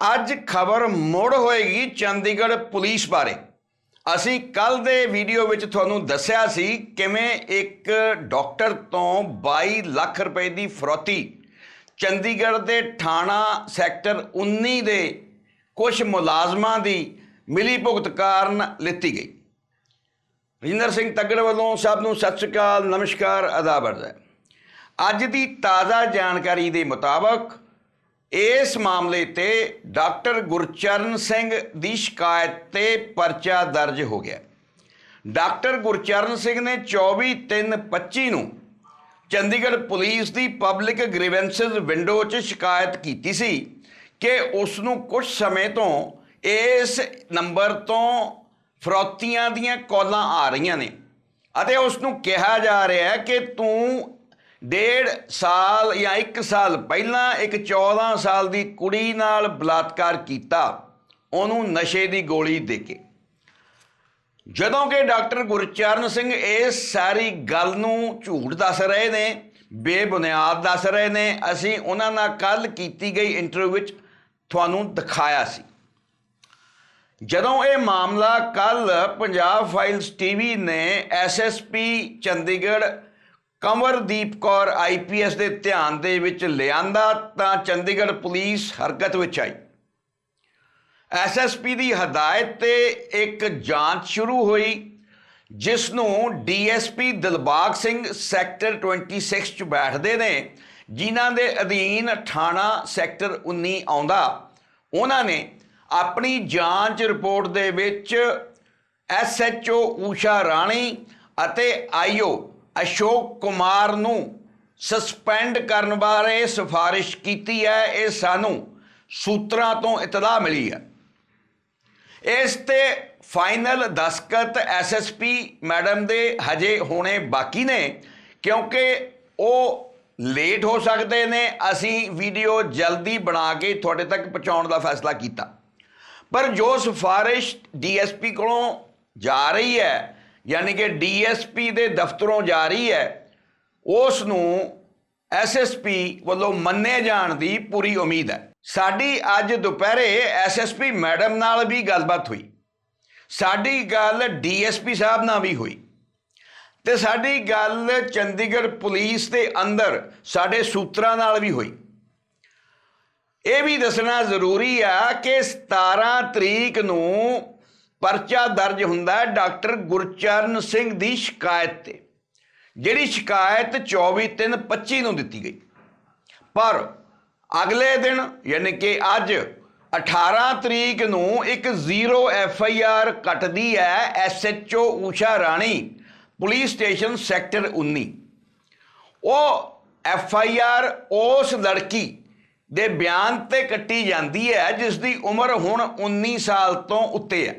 ਅੱਜ ਖਬਰ ਮੁੜ ਹੋਏਗੀ ਚੰਡੀਗੜ੍ਹ ਪੁਲਿਸ ਬਾਰੇ। ਅਸੀਂ ਕੱਲ ਦੇ ਵੀਡੀਓ ਵਿੱਚ ਤੁਹਾਨੂੰ ਦੱਸਿਆ ਸੀ ਕਿਵੇਂ ਇੱਕ ਡਾਕਟਰ ਤੋਂ 22 ਲੱਖ ਰੁਪਏ ਦੀ ਫਰੋਤੀ ਚੰਡੀਗੜ੍ਹ ਦੇ ਥਾਣਾ ਸੈਕਟਰ 19 ਦੇ ਕੁਝ ਮੁਲਾਜ਼ਮਾਂ ਦੀ ਮਿਲੀ ਭੁਗਤ ਕਾਰਨ ਲਿੱਤੀ ਗਈ। ਰਜਿੰਦਰ ਸਿੰਘ ਤੱਗੜ ਵੱਲੋਂ ਸਭ ਨੂੰ ਸਤਿ ਸ਼੍ਰੀ ਅਕਾਲ, ਨਮਸਕਾਰ ਆਦਾਬ ਹੈ ਅੱਜ ਦੀ ਤਾਜ਼ਾ ਜਾਣਕਾਰੀ ਦੇ ਮੁਤਾਬਕ ਇਸ ਮਾਮਲੇ ਤੇ ਡਾਕਟਰ ਗੁਰਚਰਨ ਸਿੰਘ ਦੀ ਸ਼ਿਕਾਇਤ ਤੇ ਪਰਚਾ ਦਰਜ ਹੋ ਗਿਆ। ਡਾਕਟਰ ਗੁਰਚਰਨ ਸਿੰਘ ਨੇ 24/3/25 ਨੂੰ ਚੰਡੀਗੜ੍ਹ ਪੁਲਿਸ ਦੀ ਪਬਲਿਕ ਗ੍ਰੀਵੈਂਸਸ ਵਿੰਡੋ 'ਚ ਸ਼ਿਕਾਇਤ ਕੀਤੀ ਸੀ ਕਿ ਉਸ ਨੂੰ ਕੁਝ ਸਮੇਂ ਤੋਂ ਇਸ ਨੰਬਰ ਤੋਂ ਫਰੋਤੀਆਂ ਦੀਆਂ ਕਾਲਾਂ ਆ ਰਹੀਆਂ ਨੇ ਅਤੇ ਉਸ ਨੂੰ ਕਿਹਾ ਜਾ ਰਿਹਾ ਹੈ ਕਿ ਤੂੰ ਡੇਢ ਸਾਲ ਜਾਂ 1 ਸਾਲ ਪਹਿਲਾਂ ਇੱਕ 14 ਸਾਲ ਦੀ ਕੁੜੀ ਨਾਲ ਬਲਾਤਕਾਰ ਕੀਤਾ, ਉਹਨੂੰ ਨਸ਼ੇ ਦੀ ਗੋਲੀ ਦੇ ਕੇ। ਜਦੋਂ ਕਿ ਡਾਕਟਰ ਗੁਰਚਰਨ ਸਿੰਘ ਇਸ ਸਾਰੀ ਗੱਲ ਨੂੰ ਝੂਠ ਦੱਸ ਰਹੇ ਨੇ, ਬੇਬੁਨਿਆਦ ਦੱਸ ਰਹੇ ਨੇ, ਅਸੀਂ ਉਹਨਾਂ ਨਾਲ ਕੱਲ ਕੀਤੀ ਗਈ ਇੰਟਰਵਿਊ ਵਿੱਚ ਤੁਹਾਨੂੰ ਦਿਖਾਇਆ ਸੀ। ਜਦੋਂ ਇਹ ਮਾਮਲਾ ਕੱਲ ਪੰਜਾਬ ਫਾਈਲਸ ਟੀਵੀ ਨੇ ਐਸਐਸਪੀ ਚੰਡੀਗੜ੍ਹ ਕੰਵਰਦੀਪ ਕੌਰ ਆਈਪੀਐਸ ਦੇ ਧਿਆਨ ਦੇ ਵਿੱਚ ਲਿਆਂਦਾ ਤਾਂ ਚੰਡੀਗੜ੍ਹ ਪੁਲਿਸ ਹਰਕਤ ਵਿੱਚ ਆਈ। ਐਸਐਸਪੀ ਦੀ ਹਦਾਇਤ ਤੇ ਇੱਕ ਜਾਂਚ ਸ਼ੁਰੂ ਹੋਈ, ਜਿਸ ਨੂੰ ਡੀਐਸਪੀ ਦਿਲਬਾਗ ਸਿੰਘ ਸੈਕਟਰ 26 ਚ ਬੈਠਦੇ ਨੇ, ਜਿਨ੍ਹਾਂ ਦੇ ਅਧੀਨ ਥਾਣਾ ਸੈਕਟਰ 19 ਆਉਂਦਾ। ਉਹਨਾਂ ਨੇ ਆਪਣੀ ਜਾਂਚ ਰਿਪੋਰਟ ਦੇ ਵਿੱਚ ਐਸਐਚਓ ਊਸ਼ਾ ਰਾਣੀ ਅਤੇ ਆਈਓ ਅਸ਼ੋਕ ਕੁਮਾਰ ਨੂੰ ਸਸਪੈਂਡ ਕਰਨ ਬਾਰੇ ਸਿਫਾਰਿਸ਼ ਕੀਤੀ ਹੈ, ਇਹ ਸਾਨੂੰ ਸੂਤਰਾਂ ਤੋਂ ਇਤਲਾਹ ਮਿਲੀ ਹੈ। ਇਸ ਤੇ ਫਾਈਨਲ ਦਸਕਤ ਐਸਐਸਪੀ ਮੈਡਮ ਦੇ ਹਜੇ ਹੋਣੇ ਬਾਕੀ ਨੇ, ਕਿਉਂਕਿ ਉਹ ਲੇਟ ਹੋ ਸਕਦੇ ਨੇ, ਅਸੀਂ ਵੀਡੀਓ ਜਲਦੀ ਬਣਾ ਕੇ ਤੁਹਾਡੇ ਤੱਕ ਪਹੁੰਚਾਉਣ ਦਾ ਫੈਸਲਾ ਕੀਤਾ। ਪਰ ਜੋ ਸਿਫਾਰਿਸ਼ ਡੀਐਸਪੀ ਕੋਲੋਂ ਜਾ ਰਹੀ ਹੈ ਯਾਨੀ ਕਿ ਡੀਐਸਪੀ ਦੇ ਦਫ਼ਤਰੋਂ ਜਾ ਰਹੀ ਹੈ ਉਸ ਨੂੰ ਐਸਐਸਪੀ ਵੱਲੋਂ ਮੰਨੇ ਜਾਣ ਦੀ ਪੂਰੀ ਉਮੀਦ ਹੈ। ਸਾਡੀ ਅੱਜ ਦੁਪਹਿਰੇ ਐਸਐਸਪੀ ਮੈਡਮ ਨਾਲ ਵੀ ਗੱਲਬਾਤ ਹੋਈ। ਸਾਡੀ ਗੱਲ ਡੀਐਸਪੀ ਸਾਹਿਬ ਨਾਲ ਵੀ ਹੋਈ। ਤੇ ਸਾਡੀ ਗੱਲ ਚੰਡੀਗੜ੍ਹ ਪੁਲਿਸ ਦੇ ਅੰਦਰ ਸਾਡੇ ਸੂਤਰਾਂ ਨਾਲ ਵੀ ਹੋਈ। ਇਹ ਵੀ ਦੱਸਣਾ ਜ਼ਰੂਰੀ ਆ ਕਿ 17 ਤਰੀਕ ਨੂੰ ਪਰਚਾ ਦਰਜ ਹੁੰਦਾ ਹੈ ਡਾਕਟਰ ਗੁਰਚਰਨ ਸਿੰਘ ਦੀ ਸ਼ਿਕਾਇਤ ਤੇ, ਜਿਹੜੀ ਸ਼ਿਕਾਇਤ 24/3/25 ਨੂੰ ਦਿੱਤੀ ਗਈ। ਪਰ ਅਗਲੇ ਦਿਨ, ਯਾਨੀ ਕਿ ਅੱਜ 18 ਤਰੀਕ ਨੂੰ ਇੱਕ ਜ਼ੀਰੋ ਐਫ ਆਈ ਆਰ ਕੱਟਦੀ ਹੈ S H O Usha Rani, police station sector 19 ਉਹ ਐਫ ਆਈ ਆਰ ਉਸ ਲੜਕੀ ਦੇ ਬਿਆਨ ਤੇ ਕੱਟੀ ਜਾਂਦੀ ਹੈ ਜਿਸ ਦੀ ਉਮਰ ਹੁਣ 19 ਸਾਲ ਤੋਂ ਉੱਤੇ ਹੈ।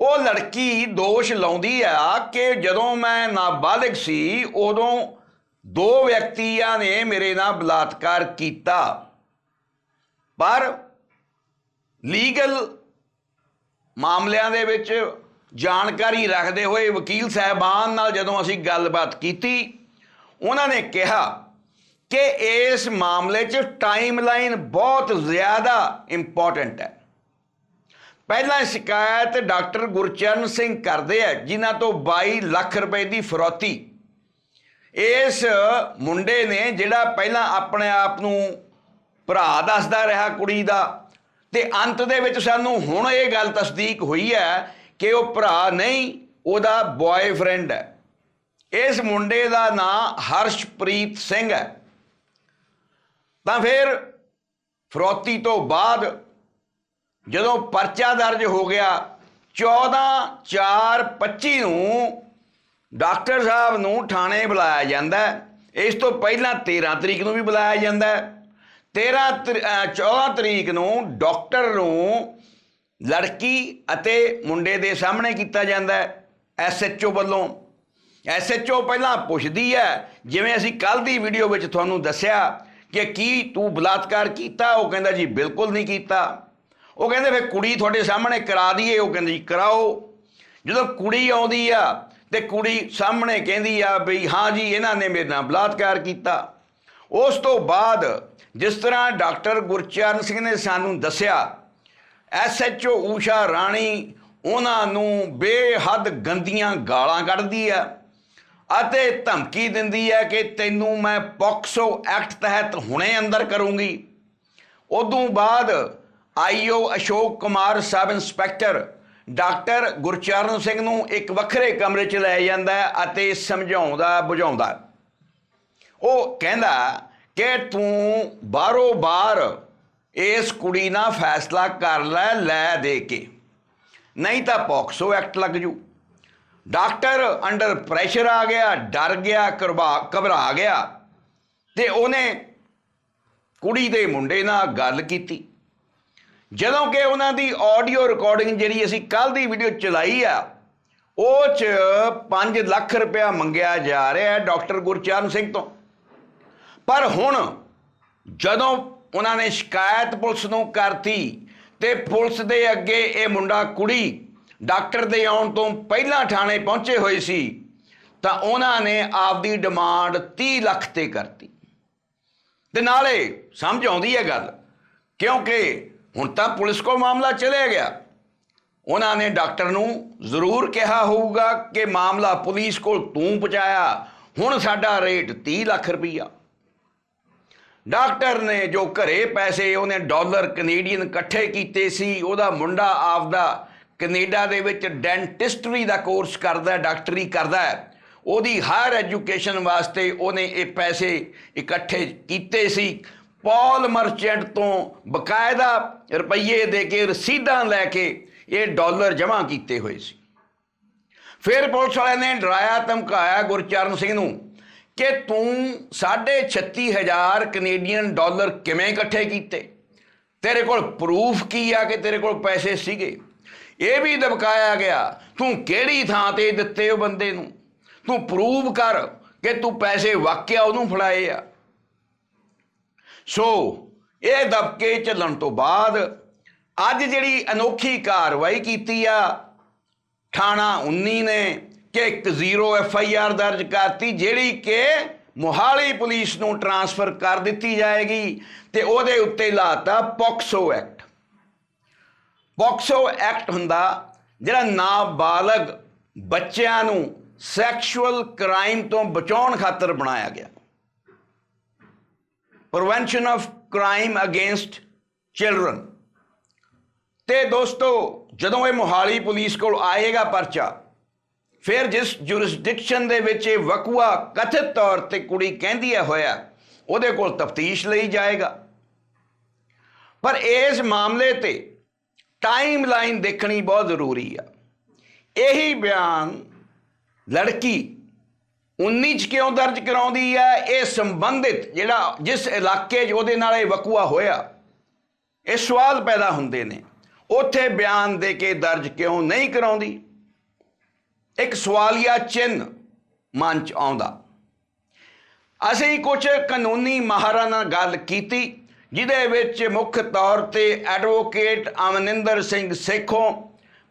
ਉਹ ਲੜਕੀ ਦੋਸ਼ ਲਾਉਂਦੀ ਆ ਕਿ ਜਦੋਂ ਮੈਂ ਨਾਬਾਲਗ ਸੀ, ਉਦੋਂ ਦੋ ਵਿਅਕਤੀਆਂ ਨੇ ਮੇਰੇ ਨਾਲ ਬਲਾਤਕਾਰ ਕੀਤਾ। ਪਰ ਲੀਗਲ ਮਾਮਲਿਆਂ ਦੇ ਵਿੱਚ ਜਾਣਕਾਰੀ ਰੱਖਦੇ ਹੋਏ ਵਕੀਲ ਸਾਹਿਬਾਨ ਨਾਲ ਜਦੋਂ ਅਸੀਂ ਗੱਲਬਾਤ ਕੀਤੀ, ਉਹਨਾਂ ਨੇ ਕਿਹਾ ਕਿ ਇਸ ਮਾਮਲੇ 'ਚ ਟਾਈਮਲਾਈਨ ਬਹੁਤ ਜ਼ਿਆਦਾ ਇੰਪੋਰਟੈਂਟ ਹੈ। ਪਹਿਲਾਂ ਸ਼ਿਕਾਇਤ ਡਾਕਟਰ ਗੁਰਚਰਨ ਸਿੰਘ ਕਰਦੇ ਆ, ਜਿਨ੍ਹਾਂ ਤੋਂ 22 ਲੱਖ ਰੁਪਏ ਦੀ ਫਰੋਤੀ। ਇਸ ਮੁੰਡੇ ਨੇ ਜਿਹੜਾ ਪਹਿਲਾਂ ਆਪਣੇ ਆਪ ਨੂੰ ਭਰਾ ਦੱਸਦਾ ਰਿਹਾ ਕੁੜੀ ਦਾ, ਤੇ ਅੰਤ ਦੇ ਵਿੱਚ ਸਾਨੂੰ ਹੁਣ ਇਹ ਗੱਲ ਤਸਦੀਕ ਹੋਈ ਹੈ ਕਿ ਉਹ ਭਰਾ ਨਹੀਂ, ਉਹਦਾ ਬॉयਫ੍ਰੈਂਡ ਹੈ। ਇਸ ਮੁੰਡੇ ਦਾ ਨਾਂ ਹਰਸ਼ਪ੍ਰੀਤ ਸਿੰਘ ਹੈ। ਤਾਂ ਫਿਰ ਫਰੋਤੀ ਤੋਂ ਬਾਅਦ ਜਦੋਂ ਪਰਚਾ ਦਰਜ ਹੋ ਗਿਆ 14/4/25 ਨੂੰ ਡਾਕਟਰ ਸਾਹਿਬ ਨੂੰ ਥਾਣੇ ਬੁਲਾਇਆ ਜਾਂਦਾ ਇਸ ਤੋਂ ਪਹਿਲਾਂ 13 ਤਰੀਕ ਨੂੰ ਵੀ ਬੁਲਾਇਆ ਜਾਂਦਾ ਹੈ। 13 ਤਰੀ- ਅਹ 14 ਤਰੀਕ ਨੂੰ ਡਾਕਟਰ ਨੂੰ ਲੜਕੀ ਅਤੇ ਮੁੰਡੇ ਦੇ ਸਾਹਮਣੇ ਕੀਤਾ ਜਾਂਦਾ ਹੈ ਐਸਐਚਓ ਵੱਲੋਂ। ਐਸਐਚਓ ਪਹਿਲਾਂ ਪੁੱਛਦੀ ਹੈ, ਜਿਵੇਂ ਅਸੀਂ ਕੱਲ ਦੀ ਵੀਡੀਓ ਵਿੱਚ ਤੁਹਾਨੂੰ ਦੱਸਿਆ ਕਿ ਕੀ ਤੂੰ ਬਲਾਤਕਾਰ ਕੀਤਾ, ਉਹ ਕਹਿੰਦਾ ਜੀ ਬਿਲਕੁਲ ਨਹੀਂ ਕੀਤਾ। ਉਹ ਕਹਿੰਦੇ ਫਿਰ ਕੁੜੀ ਤੁਹਾਡੇ ਸਾਹਮਣੇ ਕਰਾ ਦਈਏ, ਉਹ ਕਹਿੰਦੀ ਕਰਾਓ। ਜਦੋਂ ਕੁੜੀ ਆਉਂਦੀ ਆ ਤੇ ਕੁੜੀ ਸਾਹਮਣੇ ਕਹਿੰਦੀ ਆ ਵੀ ਹਾਂ ਜੀ, ਇਹਨਾਂ ਨੇ ਮੇਰੇ ਨਾਲ ਬਲਾਤਕਾਰ ਕੀਤਾ। ਉਸ ਤੋਂ ਬਾਅਦ ਜਿਸ ਤਰ੍ਹਾਂ ਡਾਕਟਰ ਗੁਰਚਰਨ ਸਿੰਘ ਨੇ ਸਾਨੂੰ ਦੱਸਿਆ ਐਸਐਚਓ ਊਸ਼ਾ ਰਾਣੀ ਉਹਨਾਂ ਨੂੰ ਬੇਹੱਦ ਗੰਦੀਆਂ ਗਾਲਾਂ ਕੱਢਦੀ ਆ ਅਤੇ ਧਮਕੀ ਦਿੰਦੀ ਹੈ ਕਿ ਤੈਨੂੰ ਮੈਂ ਪੌਕਸੋ ਐਕਟ ਤਹਿਤ ਹੁਣੇ ਅੰਦਰ ਕਰੂੰਗੀ। ਉਦੋਂ ਬਾਅਦ IO Ashok Kumar sub inspector. Doctor Gurcharan Singh ਨੂੰ ਇੱਕ ਵੱਖਰੇ ਕਮਰੇ 'ਚ ਲੈ ਜਾਂਦਾ ਅਤੇ ਸਮਝਾਉਂਦਾ, ਬੁਝਾਉਂਦਾ ਉਹ ਕਹਿੰਦਾ ਕਿ ਤੂੰ ਬਾਹਰੋਂ ਬਾਹਰ ਇਸ ਕੁੜੀ ਨਾਲ ਫੈਸਲਾ ਕਰ ਲੈ ਲੈ ਦੇ ਕੇ। ਨਹੀਂ ਤਾਂ ਪੌਕਸੋ ਐਕਟ ਲੱਗ ਜੂ। ਡਾਕਟਰ ਅੰਡਰ ਪ੍ਰੈਸ਼ਰ ਆ ਗਿਆ, ਡਰ ਗਿਆ, ਕਰਵਾ, ਘਬਰਾ ਗਿਆ ਤੇ ਉਹਨੇ ਕੁੜੀ ਦੇ ਮੁੰਡੇ ਨਾਲ ਗੱਲ ਕੀਤੀ। ਜਦੋਂ ਕਿ ਉਹਨਾਂ ਦੀ ਆਡੀਓ ਰਿਕਾਰਡਿੰਗ ਜਿਹੜੀ ਅਸੀਂ ਕੱਲ ਦੀ ਵੀਡੀਓ ਚਲਾਈ ਆ, ਉਹ ਚ 5 ਲੱਖ ਰੁਪਇਆ ਮੰਗਿਆ ਜਾ ਰਿਹਾ ਹੈ ਡਾਕਟਰ ਗੁਰਚਰਨ ਸਿੰਘ ਤੋਂ। ਪਰ ਹੁਣ ਜਦੋਂ ਉਹਨਾਂ ਨੇ ਸ਼ਿਕਾਇਤ ਪੁਲਿਸ ਨੂੰ ਕਰਤੀ ਤੇ ਪੁਲਿਸ ਦੇ ਅੱਗੇ ਇਹ ਮੁੰਡਾ ਕੁੜੀ ਡਾਕਟਰ ਦੇ ਆਉਣ ਤੋਂ ਪਹਿਲਾਂ ਥਾਣੇ ਪਹੁੰਚੇ ਹੋਏ ਸੀ, ਤਾਂ ਉਹਨਾਂ ਨੇ ਆਪਦੀ ਡਿਮਾਂਡ 30 ਲੱਖ ਤੇ ਕਰਤੀ। ਤੇ ਨਾਲੇ ਸਮਝ ਆਉਂਦੀ ਹੈ ਗੱਲ, ਕਿਉਂਕਿ ਹੁਣ ਤਾਂ ਪੁਲਿਸ ਕੋਲ ਮਾਮਲਾ ਚਲੇ ਗਿਆ। ਉਹਨਾਂ ਨੇ ਡਾਕਟਰ ਨੂੰ ਜ਼ਰੂਰ ਕਿਹਾ ਹੋਊਗਾ ਕਿ ਮਾਮਲਾ ਪੁਲਿਸ ਕੋਲ ਤੂੰ ਪਹੁੰਚਾਇਆ। ਹੁਣ ਸਾਡਾ ਰੇਟ 30 ਲੱਖ ਰੁਪਈਆ। ਡਾਕਟਰ ਨੇ ਜੋ ਘਰੇ ਪੈਸੇ, ਉਹਨੇ ਡਾਲਰ ਕੈਨੇਡੀਅਨ ਇਕੱਠੇ ਕੀਤੇ ਸੀ। ਉਹਦਾ ਮੁੰਡਾ ਆਪਦਾ ਕੈਨੇਡਾ ਦੇ ਵਿੱਚ ਡੈਂਟਿਸਟਰੀ ਦਾ ਕੋਰਸ ਕਰਦਾ, ਡਾਕਟਰੀ ਕਰਦਾ ਉਹਦੀ ਹਾਇਰ ਐਜੂਕੇਸ਼ਨ ਵਾਸਤੇ ਉਹਨੇ ਇਹ ਪੈਸੇ ਇਕੱਠੇ ਕੀਤੇ ਸੀ। ਪੌਲ ਮਰਚੈਂਟ ਤੋਂ ਬਕਾਇਦਾ ਰੁਪਈਏ ਦੇ ਕੇ ਰਸੀਦਾਂ ਲੈ ਕੇ ਇਹ ਡਾਲਰ ਜਮ੍ਹਾਂ ਕੀਤੇ ਹੋਏ ਸੀ। ਫਿਰ ਪੁਲਿਸ ਵਾਲਿਆਂ ਨੇ ਡਰਾਇਆ, ਧਮਕਾਇਆ ਗੁਰਚਰਨ ਸਿੰਘ ਨੂੰ ਕਿ ਤੂੰ 36000 ਕੈਨੇਡੀਅਨ ਡਾਲਰ ਕਿਵੇਂ ਇਕੱਠੇ ਕੀਤੇ? ਤੇਰੇ ਕੋਲ ਪ੍ਰੂਫ ਕੀ ਆ ਕਿ ਤੇਰੇ ਕੋਲ ਪੈਸੇ ਸੀਗੇ? ਇਹ ਵੀ ਦਬਕਾਇਆ ਗਿਆ, ਤੂੰ ਕਿਹੜੀ ਥਾਂ ਤੇ ਦਿੱਤੇ ਉਹ ਬੰਦੇ ਨੂੰ? ਤੂੰ ਪ੍ਰੂਫ ਕਰ ਕਿ ਤੂੰ ਪੈਸੇ ਵਾਕਿਆ ਉਹਨੂੰ ਫੜਾਏ ਆ। ਸੋ ਇਹ ਦਬਕੇ ਚੱਲਣ ਤੋਂ ਬਾਅਦ ਅੱਜ ਜਿਹੜੀ ਅਨੋਖੀ ਕਾਰਵਾਈ ਕੀਤੀ ਆ, ਥਾਣਾ 19 ਨੇ ਕਿ ਇੱਕ ਜ਼ੀਰੋ ਐਫ ਆਈ ਆਰ ਦਰਜ ਕਰਤੀ, ਜਿਹੜੀ ਕਿ ਮੋਹਾਲੀ ਪੁਲਿਸ ਨੂੰ ਟਰਾਂਸਫਰ ਕਰ ਦਿੱਤੀ ਜਾਏਗੀ ਤੇ ਉਹਦੇ ਉੱਤੇ ਲਾਤਾ ਪੌਕਸੋ ਐਕਟ। ਪੌਕਸੋ ਐਕਟ ਹੁੰਦਾ ਜਿਹੜਾ ਨਾਬਾਲਗ ਬੱਚਿਆਂ ਨੂੰ ਸੈਕਸ਼ੂਅਲ ਕ੍ਰਾਈਮ ਤੋਂ ਬਚਾਉਣ ਖਾਤਰ ਬਣਾਇਆ ਗਿਆ। Prevention of crime against children ਤੇ ਦੋਸਤੋ, ਜਦੋਂ ਇਹ ਮੋਹਾਲੀ ਪੁਲਿਸ ਕੋਲ ਆਏਗਾ ਪਰਚਾ, ਫਿਰ ਜਿਸ ਜੁਰਿਸਡਿਕਸ਼ਨ ਦੇ ਵਿੱਚ ਇਹ ਵਕੂਆ ਕਥਿਤ ਤੌਰ ਤੇ ਕੁੜੀ ਕਹਿੰਦੀ ਹੈ ਹੋਇਆ, ਉਹਦੇ ਕੋਲ ਤਫਤੀਸ਼ ਲਈ ਜਾਏਗਾ। ਪਰ ਇਸ ਮਾਮਲੇ ਤੇ ਟਾਈਮ ਲਾਈਨ ਦੇਖਣੀ ਬਹੁਤ ਜ਼ਰੂਰੀ ਆ। ਇਹੀ ਬਿਆਨ ਲੜਕੀ 19 ਚ ਕਿਉਂ ਦਰਜ ਕਰਾਉਂਦੀ ਹੈ? ਇਹ ਸੰਬੰਧਿਤ ਜਿਹੜਾ ਜਿਸ ਇਲਾਕੇ 'ਚ ਉਹਦੇ ਨਾਲ ਇਹ ਵਕੂਆ ਹੋਇਆ, ਇਹ ਸਵਾਲ ਪੈਦਾ ਹੁੰਦੇ ਨੇ। ਉੱਥੇ ਬਿਆਨ ਦੇ ਕੇ ਦਰਜ ਕਿਉਂ ਨਹੀਂ ਕਰਾਉਂਦੀ? ਇੱਕ ਸਵਾਲੀਆ ਚਿੰਨ ਮਨ ਚ ਆਉਂਦਾ। ਅਸੀਂ ਕੁਝ ਕਾਨੂੰਨੀ ਮਾਹਰਾਂ ਨਾਲ ਗੱਲ ਕੀਤੀ, ਜਿਹਦੇ ਵਿੱਚ ਮੁੱਖ ਤੌਰ ਤੇ ਐਡਵੋਕੇਟ ਅਮਨਿੰਦਰ ਸਿੰਘ ਸੇਖੋਂ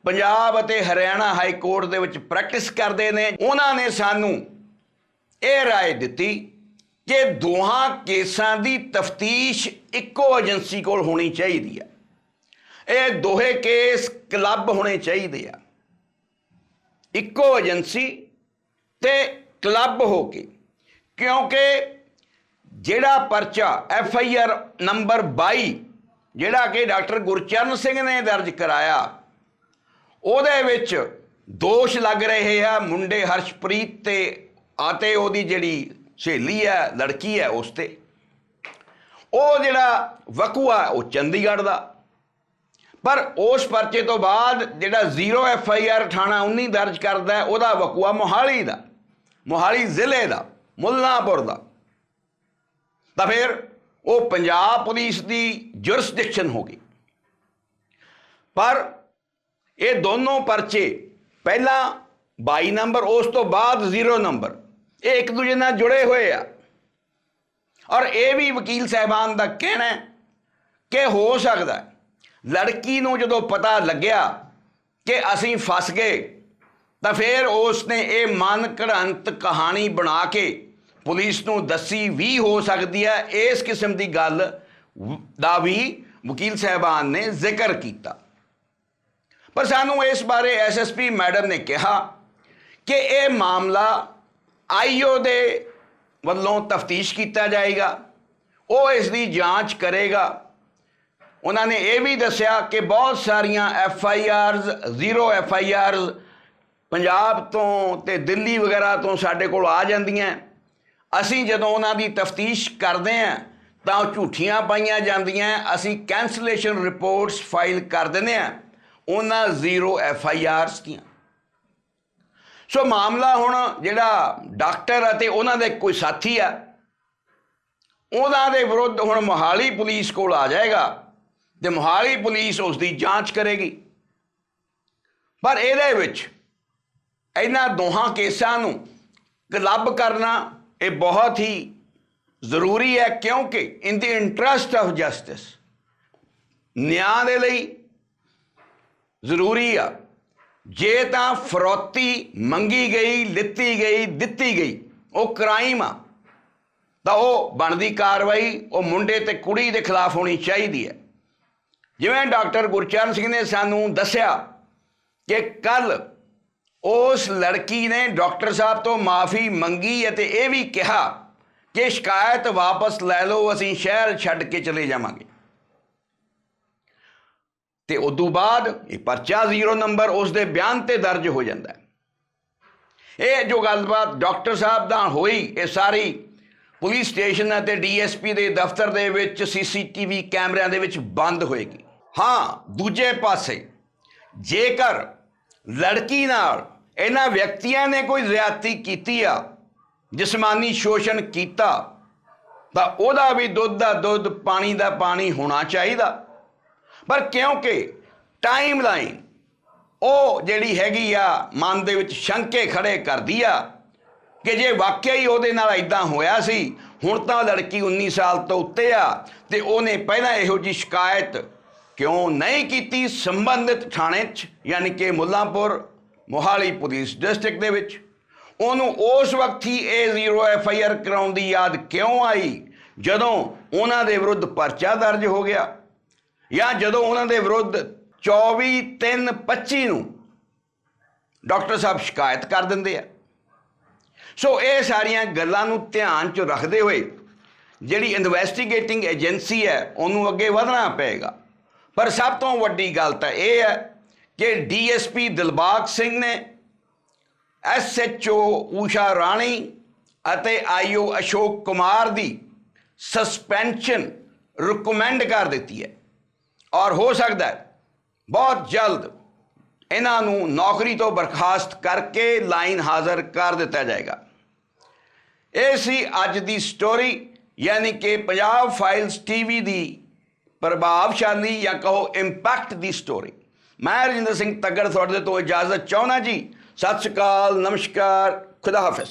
ਪੰਜਾਬ ਅਤੇ ਹਰਿਆਣਾ ਹਾਈ ਕੋਰਟ ਦੇ ਵਿੱਚ ਪ੍ਰੈਕਟਿਸ ਕਰਦੇ ਨੇ। ਉਹਨਾਂ ਨੇ ਸਾਨੂੰ ਇਹ رائے ਦਿੱਤੀ ਕਿ ਦੋਹਾਂ ਕੇਸਾਂ ਦੀ ਤਫਤੀਸ਼ ਇੱਕੋ ਏਜੰਸੀ ਕੋਲ ਹੋਣੀ ਚਾਹੀਦੀ ਹੈ ਇਹ ਦੋਹੇ ਕੇਸ ਕਲੱਬ ਹੋਣੇ ਚਾਹੀਦੇ ਆ ਇੱਕੋ ਏਜੰਸੀ ਤੇ ਕਲੱਬ ਹੋ ਕੇ ਕਿਉਂਕਿ ਜਿਹੜਾ ਪਰਚਾ ਐਫ ਆਈ ਆਰ ਨੰਬਰ 22 ਜਿਹੜਾ ਕਿ ਡਾਕਟਰ ਗੁਰਚਰਨ ਸਿੰਘ ਨੇ ਦਰਜ ਕਰਾਇਆ ਉਹਦੇ ਵਿੱਚ ਦੋਸ਼ ਲੱਗ ਰਹੇ ਆ ਮੁੰਡੇ ਹਰਸ਼ਪ੍ਰੀਤ ਤੇ ਅਤੇ ਉਹਦੀ ਜਿਹੜੀ ਸਹੇਲੀ ਹੈ, ਲੜਕੀ ਹੈ ਉਸ ਤੇ। ਉਹ ਜਿਹੜਾ ਵਕੂਆ ਉਹ ਚੰਡੀਗੜ੍ਹ ਦਾ। ਪਰ ਉਸ ਪਰਚੇ ਤੋਂ ਬਾਅਦ ਜਿਹੜਾ ਜ਼ੀਰੋ ਐਫ ਆਈ ਆਰ ਥਾਣਾ 19 ਦਰਜ ਕਰਦਾ ਉਹਦਾ ਵਕੂਆ ਮੋਹਾਲੀ ਦਾ, ਮੋਹਾਲੀ ਜ਼ਿਲ੍ਹੇ ਦਾ, ਮੁੱਲਾਂਪੁਰ ਦਾ। ਤਾਂ ਫਿਰ ਉਹ ਪੰਜਾਬ ਪੁਲਿਸ ਦੀ ਜੁਰਿਸਡਿਕਸ਼ਨ ਹੋ ਗਈ। ਪਰ ਇਹ ਦੋਨੋਂ ਪਰਚੇ ਪਹਿਲਾਂ 22 ਨੰਬਰ, ਉਸ ਤੋਂ ਬਾਅਦ 0 ਨੰਬਰ। ਇਹ ਇੱਕ ਦੂਜੇ ਨਾਲ ਜੁੜੇ ਹੋਏ ਆ। ਔਰ ਇਹ ਵੀ ਵਕੀਲ ਸਾਹਿਬਾਨ ਦਾ ਕਹਿਣਾ ਹੈ ਕਿ ਹੋ ਸਕਦਾ ਲੜਕੀ ਨੂੰ ਜਦੋਂ ਪਤਾ ਲੱਗਿਆ ਕਿ ਅਸੀਂ ਫਸ ਗਏ, ਤਾਂ ਫਿਰ ਉਸ ਨੇ ਇਹ ਮਨ ਘੜੰਤ ਕਹਾਣੀ ਬਣਾ ਕੇ ਪੁਲਿਸ ਨੂੰ ਦੱਸੀ ਵੀ ਹੋ ਸਕਦੀ ਹੈ। ਇਸ ਕਿਸਮ ਦੀ ਗੱਲ ਦਾ ਵੀ ਵਕੀਲ ਸਾਹਿਬਾਨ ਨੇ ਜ਼ਿਕਰ ਕੀਤਾ। ਪਰ ਸਾਨੂੰ ਇਸ ਬਾਰੇ ਐਸਐਸਪੀ ਮੈਡਮ ਨੇ ਕਿਹਾ ਕਿ ਇਹ ਮਾਮਲਾ ਆਈਓ ਦੇ ਵੱਲੋਂ ਤਫਤੀਸ਼ ਕੀਤਾ ਜਾਏਗਾ। ਉਹ ਇਸ ਦੀ ਜਾਂਚ ਕਰੇਗਾ। ਉਹਨਾਂ ਨੇ ਇਹ ਵੀ ਦੱਸਿਆ ਕਿ ਬਹੁਤ ਸਾਰੀਆਂ F I Rs zero F I Rs Punjab ਤੋਂ ਤੇ ਦਿੱਲੀ ਵਗੈਰਾ ਤੋਂ ਸਾਡੇ ਕੋਲ ਆ ਜਾਂਦੀਆਂ। ਅਸੀਂ ਜਦੋਂ ਉਹਨਾਂ ਦੀ ਤਫਤੀਸ਼ ਕਰਦੇ ਹਾਂ, ਤਾਂ ਉਹ ਝੂਠੀਆਂ ਪਾਈਆਂ ਜਾਂਦੀਆਂ। ਅਸੀਂ ਕੈਂਸਲੇਸ਼ਨ ਰਿਪੋਰਟਸ ਫਾਈਲ ਕਰ ਦਿੰਦੇ ਹਾਂ। ਉਹਨਾਂ ਜ਼ੀਰੋ ਐਫ ਆਈ ਆਰਜ਼ ਦੀਆਂ। ਸੋ ਮਾਮਲਾ ਹੁਣ ਜਿਹੜਾ ਡਾਕਟਰ ਅਤੇ ਉਹਨਾਂ ਦੇ ਕੋਈ ਸਾਥੀ ਆ, ਉਹਨਾਂ ਦੇ ਵਿਰੁੱਧ ਹੁਣ ਮੋਹਾਲੀ ਪੁਲਿਸ ਕੋਲ ਆ ਜਾਏਗਾ ਤੇ ਮੋਹਾਲੀ ਪੁਲਿਸ ਉਸ ਦੀ ਜਾਂਚ ਕਰੇਗੀ। ਪਰ ਇਹਦੇ ਵਿੱਚ ਇਹਨਾਂ ਦੋਹਾਂ ਕੇਸਾਂ ਨੂੰ ਕਲੱਬ ਕਰਨਾ ਇਹ ਬਹੁਤ ਹੀ ਜ਼ਰੂਰੀ ਹੈ ਕਿਉਂਕਿ in the interest of justice ਨਿਆਂ ਦੇ ਲਈ ਜ਼ਰੂਰੀ ਆ। ਜੇ ਤਾਂ ਫਰੋਤੀ ਮੰਗੀ ਗਈ, ਲਿੱਤੀ ਗਈ, ਦਿੱਤੀ ਗਈ, ਉਹ ਕ੍ਰਾਈਮ ਆ। ਤਾਂ ਉਹ ਬਣਦੀ ਕਾਰਵਾਈ, ਉਹ ਮੁੰਡੇ ਤੇ ਕੁੜੀ ਦੇ ਖਿਲਾਫ ਹੋਣੀ ਚਾਹੀਦੀ ਹੈ। ਜਿਵੇਂ ਡਾਕਟਰ ਗੁਰਚਰਨ ਸਿੰਘ ਨੇ ਸਾਨੂੰ ਦੱਸਿਆ ਕਿ ਕੱਲ ਉਸ ਲੜਕੀ ਨੇ ਡਾਕਟਰ ਸਾਹਿਬ ਤੋਂ ਮਾਫੀ ਮੰਗੀ ਅਤੇ ਇਹ ਵੀ ਕਿਹਾ ਕਿ ਸ਼ਿਕਾਇਤ ਵਾਪਸ ਲੈ ਲਓ, ਅਸੀਂ ਸ਼ਹਿਰ ਛੱਡ ਕੇ ਚਲੇ ਜਾਵਾਂਗੇ। ਤੇ ਤੋਂ ਬਾਅਦ ਇਹ ਪਰਚਾ ਜ਼ੀਰੋ ਨੰਬਰ ਉਸ ਦੇ ਬਿਆਨ ਤੇ ਦਰਜ ਹੋ ਜਾਂਦਾ ਹੈ। ਇਹ ਜੋ ਗੱਲਬਾਤ ਡਾਕਟਰ ਸਾਹਿਬ ਦਾ ਹੋਈ, ਇਹ ਸਾਰੀ ਪੁਲਿਸ ਸਟੇਸ਼ਨ ਅਤੇ ਡੀਐਸਪੀ ਦੇ ਦਫ਼ਤਰ ਦੇ ਵਿੱਚ ਸੀਸੀਟੀਵੀ ਕੈਮਰਿਆਂ ਦੇ ਵਿੱਚ ਬੰਦ ਹੋਏਗੀ। ਹਾਂ, ਦੂਜੇ ਪਾਸੇ ਜੇਕਰ ਲੜਕੀ ਨਾਲ ਇਹਨਾਂ ਵਿਅਕਤੀਆਂ ਨੇ ਕੋਈ ਜ਼ਿਆਦਤੀ ਕੀਤੀ ਆ, ਜਿਸਮਾਨੀ ਸ਼ੋਸ਼ਣ ਕੀਤਾ, ਤਾਂ ਉਹਦਾ ਵੀ ਦੁੱਧ ਦਾ ਦੁੱਧ, ਪਾਣੀ ਦਾ ਪਾਣੀ ਹੋਣਾ ਚਾਹੀਦਾ। ਪਰ ਕਿਉਂਕਿ ਟਾਈਮ ਲਾਈਨ ਉਹ ਜਿਹੜੀ ਹੈਗੀ ਆ, ਮਨ ਦੇ ਵਿੱਚ ਸ਼ੰਕੇ ਖੜੇ ਕਰਦੀ ਆ ਕਿ ਜੇ ਵਾਕਿਆ ਹੀ ਉਹਦੇ ਨਾਲ ਇਦਾਂ ਹੋਇਆ ਸੀ, ਹੁਣ ਤਾਂ ਲੜਕੀ 19 ਸਾਲ ਤੋਂ ਉੱਤੇ ਆ ਤੇ ਉਹਨੇ ਪਹਿਲਾਂ ਇਹੋ ਜੀ ਸ਼ਿਕਾਇਤ ਕਿਉਂ ਨਹੀਂ ਕੀਤੀ ਸੰਬੰਧਿਤ ਥਾਣੇ 'ਚ, ਯਾਨੀ ਕਿ ਮੁੱਲਾਂਪੁਰ ਮੋਹਾਲੀ ਪੁਲਿਸ ਡਿਸਟ੍ਰਿਕਟ ਦੇ ਵਿੱਚ? ਉਹਨੂੰ ਉਸ ਵਕਤ ਹੀ ਇਹ ਜ਼ੀਰੋ ਐਫ ਆਈ ਆਰ ਕਰਾਉਣ ਦੀ ਯਾਦ ਕਿਉਂ ਆਈ, ਜਦੋਂ ਉਹਨਾਂ ਦੇ ਵਿਰੁੱਧ ਪਰਚਾ ਦਰਜ ਹੋ ਗਿਆ? ਜਾਂ ਜਦੋਂ ਉਹਨਾਂ ਦੇ ਵਿਰੁੱਧ 24 3 25 ਨੂੰ ਡਾਕਟਰ ਸਾਹਿਬ ਸ਼ਿਕਾਇਤ ਕਰ ਦਿੰਦੇ ਆ। ਸੋ ਇਹ ਸਾਰੀਆਂ ਗੱਲਾਂ ਨੂੰ ਧਿਆਨ 'ਚ ਰੱਖਦੇ ਹੋਏ ਜਿਹੜੀ ਇਨਵੈਸਟੀਗੇਟਿੰਗ ਏਜੰਸੀ ਹੈ, ਉਹਨੂੰ ਅੱਗੇ ਵਧਣਾ ਪਏਗਾ। ਪਰ ਸਭ ਤੋਂ ਵੱਡੀ ਗੱਲ ਤਾਂ ਇਹ ਹੈ ਕਿ ਡੀਐਸਪੀ ਦਿਲਬਾਗ ਸਿੰਘ ਨੇ ਐਸਐਚਓ ਊਸ਼ਾ ਰਾਣੀ ਅਤੇ ਆਈਓ ਅਸ਼ੋਕ ਕੁਮਾਰ ਦੀ ਸਸਪੈਂਸ਼ਨ ਰეკਮੈਂਡ ਕਰ ਦਿੱਤੀ ਹੈ। ਔਰ ਹੋ ਸਕਦਾ ਹੈ, ਬਹੁਤ ਜਲਦ ਇਹਨਾਂ ਨੂੰ ਨੌਕਰੀ ਤੋਂ ਬਰਖਾਸਤ ਕਰਕੇ ਲਾਈਨ ਹਾਜ਼ਰ ਕਰ ਦਿੱਤਾ ਜਾਏਗਾ। ਇਹ ਸੀ ਅੱਜ ਦੀ ਸਟੋਰੀ ਯਾਨੀ ਕਿ ਪੰਜਾਬ ਫਾਈਲਸ ਟੀਵੀ ਦੀ ਪ੍ਰਭਾਵਸ਼ਾਲੀ ਜਾਂ ਕਹੋ ਇੰਪੈਕਟ ਦੀ ਸਟੋਰੀ ਮੈਂ ਰਜਿੰਦਰ ਸਿੰਘ ਤੱਗੜ, ਤੁਹਾਡੇ ਤੋਂ ਇਜਾਜ਼ਤ ਚਾਹੁੰਦਾ ਜੀ। ਸਤਿ ਸ਼੍ਰੀ ਅਕਾਲ, ਨਮਸਕਾਰ, ਖੁਦਾ ਹਾਫਿਜ਼।